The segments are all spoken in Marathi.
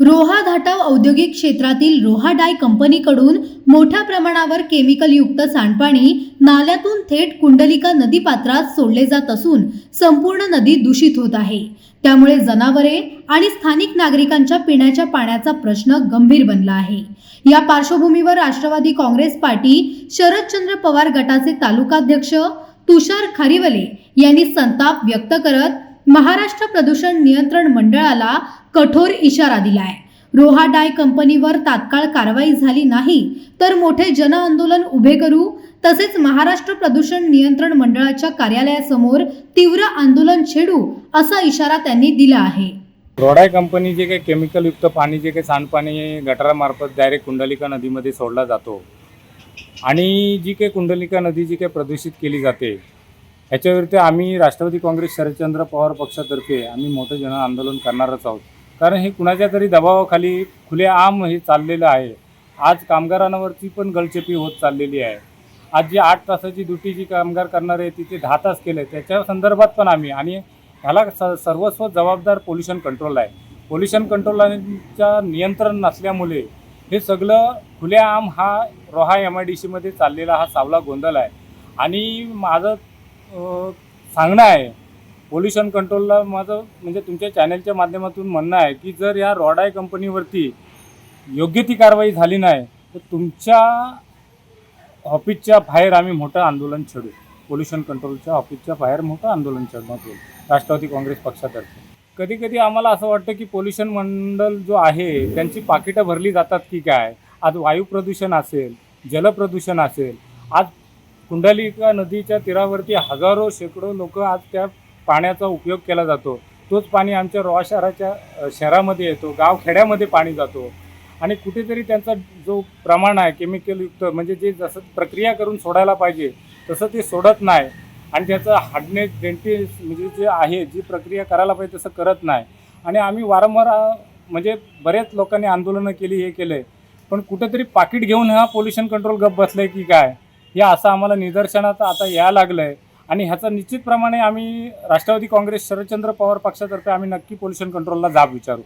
रोहा घाटाव औद्योगिक क्षेत्रातील रोहा डाय कंपनीकडून मोठ्या प्रमाणावर केमिकलयुक्त सांडपाणी नाल्यातून थेट कुंडलिका नदीपात्रात सोडले जात असून संपूर्ण नदी दूषित होत आहे. त्यामुळे जनावरे आणि स्थानिक नागरिकांच्या पिण्याच्या पाण्याचा प्रश्न गंभीर बनला आहे. या पार्श्वभूमीवर राष्ट्रवादी काँग्रेस पार्टी शरदचंद्र पवार गटाचे तालुकाध्यक्ष तुषार खारिवले यांनी संताप व्यक्त करत महाराष्ट्र प्रदूषण नियंत्रण मंडळाला कठोर इशारा दिलाय. रोहा डाय कंपनीवर तात्काळ कारवाई झाली नाही तर मोठे जन आंदोलन उभे करू तसेच महाराष्ट्र प्रदूषण नियंत्रण मंडळाच्या कार्यालयासमोर तीव्र आंदोलन छेडू असा इशारा त्यांनी दिला आहे. रोडाय कंपनी जे काही केमिकलयुक्त पाणी जे काही सांडपाणी गटारामार्फत डायरेक्ट कुंडलिका नदीमध्ये सोडला जातो आणि जी काही कुंडलिका नदी जी काही प्रदूषित केली जाते ह्याच्याविरुद्ध आम्ही राष्ट्रवादी काँग्रेस शरदचंद्र पवार पक्षातर्फे आम्ही मोठं जन आंदोलन करणारच आहोत. कारण हे कुणाच्या तरी दबावाखाली खुलेआम हे चाललेलं आहे. आज कामगारांवरती पण गळचेपी होत चाललेली आहे. आज जी आठ तासाची ड्युटी जी कामगार करणार आहे तिथे दहा तास केले त्याच्या संदर्भात पण आम्ही आणि ह्याला स सर्वस्व जबाबदार पोल्युशन कंट्रोल आहे. पोल्युशन कंट्रोलच्या नियंत्रण नसल्यामुळे हे सगळं खुलेआम हा रोहा एम आय डी सीमध्ये चाललेला हा सावला गोंधळ आहे. आणि माझं सांगणं आहे पोल्युशन कंट्रोलला माझं म्हणजे तुमच्या चॅनलच्या माध्यमातून म्हणणं आहे की जर या रॉडाय कंपनीवरती योग्य ती कारवाई झाली नाही तर तुमच्या ऑफिसच्या बाहेर आम्ही मोठं आंदोलन छेडू. पोल्युशन कंट्रोलच्या ऑफिसच्या बाहेर मोठं आंदोलन छेडण्यात येईल राष्ट्रवादी काँग्रेस पक्षातर्फे. कधी कधी आम्हाला असं वाटतं की पोल्युशन मंडळ जो आहे त्यांची पाकिटं भरली जातात की काय? आज वायू प्रदूषण असेल जलप्रदूषण असेल आज कुंडलिका नदीच्या तीरावरती हजारो शेकडो लोक आज त्या पाण्याचा उपयोग केला जातो. तोच पाणी आमच्या रॉ शहराच्या शहरामध्ये येतो. गाव खेड्यामध्ये पाणी जातो. आणि कुठेतरी त्यांचा जो प्रमाण आहे केमिकलयुक्त म्हणजे जे जसं प्रक्रिया करून सोडायला पाहिजे तसं ते सोडत नाही. आणि त्याचं हाडणे डेंटिस म्हणजे जे आहे जी प्रक्रिया करायला पाहिजे तसं करत नाही. आणि आम्ही वारंवार म्हणजे बरेच लोकांनी आंदोलनं केली हे केलं आहे पण कुठेतरी पाकिट घेऊन हा पोल्युशन कंट्रोल गप बसलं आहे की काय? हे असं आम्हाला निदर्शनात आता यायला लागलं आहे आणि ह्याचा निश्चितप्रमाणे आम्ही राष्ट्रवादी काँग्रेस शरदचंद्र पवार पक्षातर्फे आम्ही नक्की पोल्युशन कंट्रोलला जाब विचारू.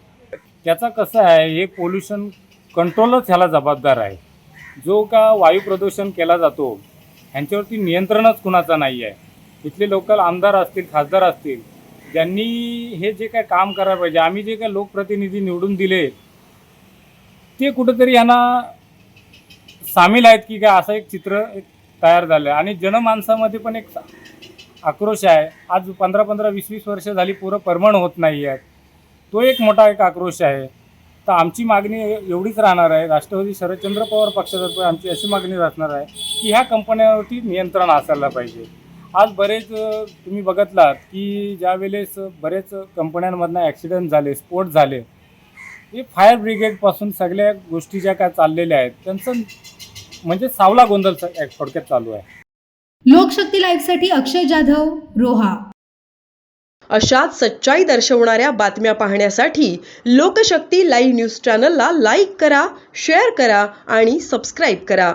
त्याचं कसं आहे हे पोल्युशन कंट्रोलच ह्याला जबाबदार आहे. जो का वायू प्रदूषण केला जातो ह्यांच्यावरती नियंत्रणच कुणाचं नाही आहे. इथले लोकल आमदार असतील खासदार असतील ज्यांनी हे जे काय काम करायला पाहिजे आम्ही जे काय लोकप्रतिनिधी निवडून दिले ते कुठंतरी यांना सामील आहेत की काय असं एक चित्र एक तयार झालं. आहे आणि जनमानसामध्ये पण एक आक्रोश आहे. आज पंधरा पंधरा वीस वीस वर्ष झाली पुरं परमण होत नाही आहेत. तो एक मोठा एक आक्रोश आहे. तर आमची मागणी एवढीच राहणार आहे. राष्ट्रवादी शरदचंद्र पवार पक्षातर्फे आमची अशी मागणी राहणार आहे की ह्या कंपन्यांवरती नियंत्रण असायला पाहिजे. आज बरेच तुम्ही बघितलात की ज्या वेळेस बरेच कंपन्यांमधनं ॲक्सिडेंट झाले स्फोट झाले हे फायर ब्रिगेडपासून सगळ्या गोष्टी ज्या काय चाललेल्या आहेत त्यांचं म्हणजे सावला गोंधळ थोडक्यात चालू आहे. लोकशक्ती लाईव्हसाठी अक्षय जाधव रोहा. अशाच सच्चाई दर्शवणाऱ्या बातम्या पाहण्यासाठी लोकशक्ती लाईव्ह न्यूज चॅनलला लाईक करा शेअर करा आणि सबस्क्राईब करा.